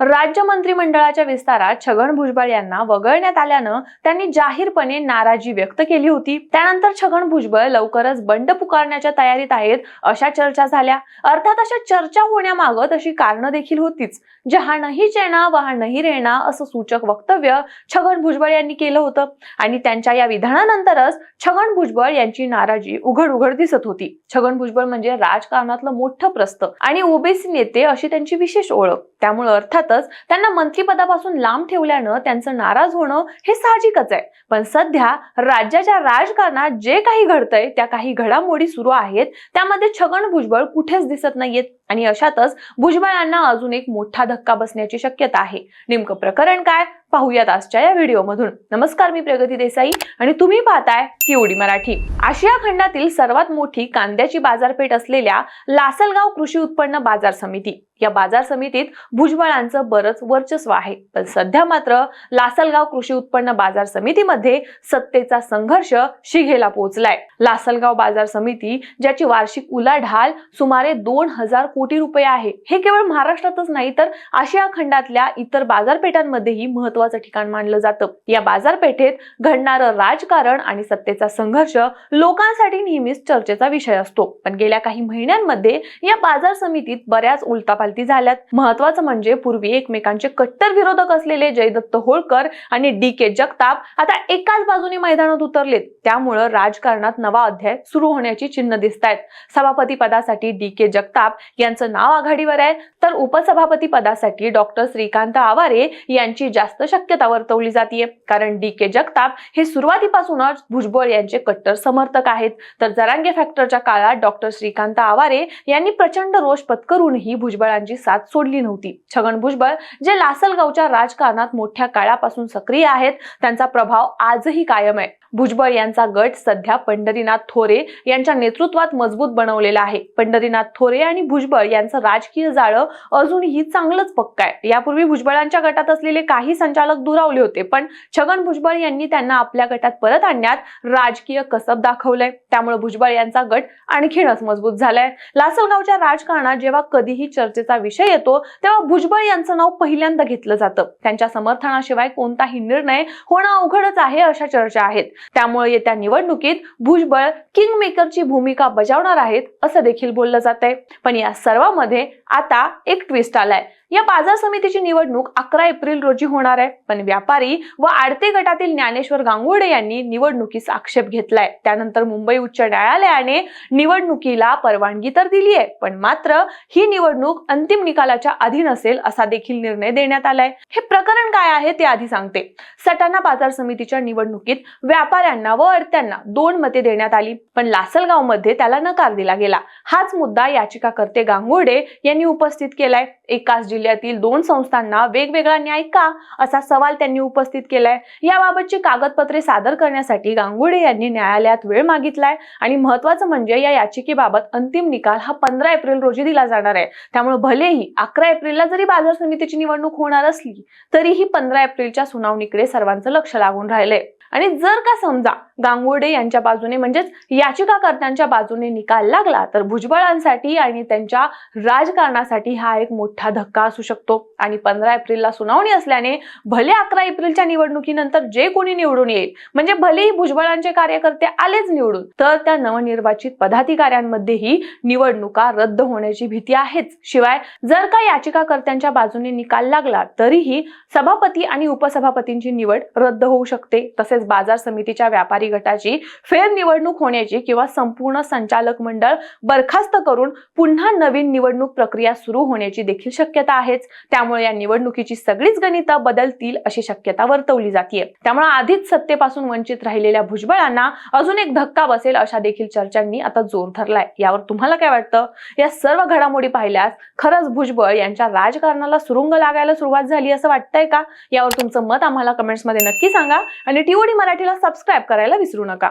राज्य मंत्रिमंडळाच्या विस्तारात छगन भुजबळ यांना वगळण्यात आल्यानं त्यांनी जाहीरपणे नाराजी व्यक्त केली होती. त्यानंतर छगन भुजबळ लवकरच बंड पुकारण्याच्या तयारीत आहेत अशा चर्चा झाल्या. अर्थात अशा चर्चा होण्यामागं तशी कारणं देखील होतीच. जहा नाही चेना वहा नाही रेणा असं सूचक वक्तव्य छगन भुजबळ यांनी केलं होतं. आणि त्यांच्या या विधानानंतरच छगन भुजबळ यांची नाराजी उघड उघड दिसत होती. छगन भुजबळ म्हणजे राजकारणातलं मोठं प्रस्त आणि ओबीसी नेते अशी त्यांची विशेष ओळख. त्यामुळे अर्थात अर्थातच त्यांना मंत्रिपदापासून लांब ठेवल्यानं त्यांचं नाराज होणं हे साहजिकच आहे. पण सध्या राज्याच्या राजकारणात जे काही घडतंय त्या काही घडामोडी सुरू आहेत. त्यामध्ये छगन भुजबळ कुठेच दिसत नाहीयेत. आणि अशातच भुजबळांना अजून एक मोठा धक्का बसण्याची शक्यता आहे. नेमकं प्रकरण काय? पाहूयात आजच्या या व्हिडिओमधून. नमस्कार मी प्रगती देसाई आणि तुम्ही पाहताय टीओडी मराठी. आशिया खंडातील सर्वात मोठी कांद्याची बाजारपेठ असलेल्या लासलगाव कृषी उत्पन्न बाजार समिती. या बाजार समितीत भुजबळांचं बरंच वर्चस्व आहे. पण सध्या मात्र लासलगाव कृषी उत्पन्न बाजार समितीमध्ये सत्तेचा संघर्ष शिघेला पोहोचलाय लासलगाव बाजार समिती ज्याची वार्षिक उलाढाल सुमारे दोन हजार कोटी रुपये आहे. हे केवळ महाराष्ट्रातच नाही तर आशिया खंडातल्या इतर बाजारपेठांमध्येही महत्वाचं ठिकाण मानलं जातं. या बाजारपेठेत घडणारं राजकारण आणि सत्तेचा संघर्ष लोकांसाठी नेहमीच चर्चेचा विषय असतो. पण गेल्या काही महिन्यांमध्ये या बाजार समितीत बऱ्याच उलटापालटी झाल्यात. महत्वाचं म्हणजे पूर्वी एकमेकांचे कट्टर विरोधक असलेले जयदत्त होळकर आणि डी के जगताप आता एकाच बाजूने मैदानात उतरलेत. त्यामुळं राजकारणात नवा अध्याय सुरू होण्याची चिन्ह दिसत आहेत सभापती पदासाठी डी के जगताप यांचं नाव आघाडीवर आहे. तर उपसभापती पदासाठी डॉक्टर श्रीकांत आवारे यांची जास्त शक्यता वर्तवली जाते कारण डी के जगताप हे सुरुवातीपासूनच भुजबळ यांचे कट्टर समर्थक आहेत. तर जरांगे फॅक्टरच्या काळात डॉक्टर श्रीकांत आवारे यांनी प्रचंड रोष पत्करूनही भुजबळांची साथ सोडली नव्हती. छगन भुजबळ जे लासलगावच्या राजकारणात मोठ्या काळापासून सक्रिय आहेत त्यांचा प्रभाव आजही कायम आहे. भुजबळ यांचा गट सध्या पंढरीनाथ थोरे यांच्या नेतृत्वात मजबूत बनवलेला आहे. पंढरीनाथ थोरे आणि भुजबळ यांचं राजकीय जाळं अजूनही चांगलंच पक्क आहे. यापूर्वी भुजबळांच्या गटात असलेले काही संचालक दुरावले होते पण छगन भुजबळ यांनी त्यांना आपल्या गटात परत आणण्यात राजकीय कसब दाखवलंय. त्यामुळे भुजबळ यांचा गट आणखीनच मजबूत झालाय. लासलगावच्या राजकारणात जेव्हा कधीही चर्चेचा विषय येतो तेव्हा भुजबळ यांचं नाव पहिल्यांदा घेतलं जातं. त्यांच्या समर्थनाशिवाय कोणताही निर्णय होणं अवघडच आहे अशा चर्चा आहेत. त्यामुळे येत्या निवडणुकीत भुजबळ किंग मेकरची भूमिका बजावणार आहेत असं देखील बोललं जात आहे पण या सर्वांमध्ये आता एक ट्विस्ट आलाय. या बाजार समितीची निवडणूक अकरा एप्रिल रोजी होणार आहे. पण व्यापारी व आडते गटातील ज्ञानेश्वर गांगुडे यांनी निवडणुकीस आक्षेप घेतलाय. त्यानंतर मुंबई उच्च न्यायालयाने निवडणुकीला परवानगी तर दिली आहे पण मात्र ही निवडणूक अंतिम निकालाच्या अधीन असेल असा देखील निर्णय देण्यात आलाय. हे प्रकरण काय आहे ते आधी सांगते. सटाणा बाजार समितीच्या निवडणुकीत व्यापाऱ्यांना व अडत्यांना दोन मते देण्यात आली पण लासलगावमध्ये त्याला नकार दिला गेला. हाच मुद्दा याचिकाकर्ते गांगुडे यांनी उपस्थित केलाय. एकाच जिल्ह्यातील दोन संस्थांना वेगवेगळा न्याय का असा सवाल त्यांनी उपस्थित केलाय. याबाबतची कागदपत्रे सादर करण्यासाठी गांगुडे यांनी न्यायालयात वेळ मागितलाय आणि महत्वाचं म्हणजे या याचिकेबाबत अंतिम निकाल हा पंधरा एप्रिल रोजी दिला जाणार आहे. त्यामुळे भलेही अकरा एप्रिलला जरी बाजार समितीची निवडणूक होणार असली तरीही पंधरा एप्रिलच्या सुनावणीकडे सर्वांचं लक्ष लागून राहिलंय. आणि जर का समजा गांगुर्डे यांच्या बाजूने म्हणजेच याचिकाकर्त्यांच्या बाजूने निकाल लागला तर भुजबळांसाठी आणि त्यांच्या राजकारणासाठी हा एक मोठा धक्का असू शकतो. आणि पंधरा एप्रिलला सुनावणी असल्याने भले अकरा एप्रिलच्या निवडणुकीनंतर जे कोणी निवडून येईल म्हणजे भलेही भुजबळांचे कार्यकर्ते आलेच निवडून तर त्या नवनिर्वाचित पदाधिकाऱ्यांमध्येही निवडणुका रद्द होण्याची भीती आहेच. शिवाय जर का याचिकाकर्त्यांच्या बाजूने निकाल लागला तरीही सभापती आणि उपसभापतींची निवड रद्द होऊ शकते तसेच बाजार समितीच्या व्यापारी गटाची फेरनिवडणूक होण्याची किंवा संपूर्ण संचालक मंडळ बरखास्त करून पुन्हा नवीन निवडणूक प्रक्रिया सुरू होण्याची देखील शक्यता आहेच. त्यामुळे या निवडणुकीची सगळीच गणितं बदलतील अशी शक्यता वर्तवली जाते त्यामुळे आधीच सत्तेपासून वंचित राहिलेल्या भुजबळांना अजून एक धक्का बसेल अशा देखील चर्चांनी आता जोर धरलाय. यावर तुम्हाला काय वाटतं? या सर्व घडामोडी पाहिल्यास खरंच भुजबळ यांच्या राजकारणाला सुरुंग लागायला सुरुवात झाली असं वाटतंय का? यावर तुमचं मत आम्हाला कमेंट्समध्ये नक्की सांगा. आणि टीओडी मराठीला सबस्क्राईब करायला विसरू नका.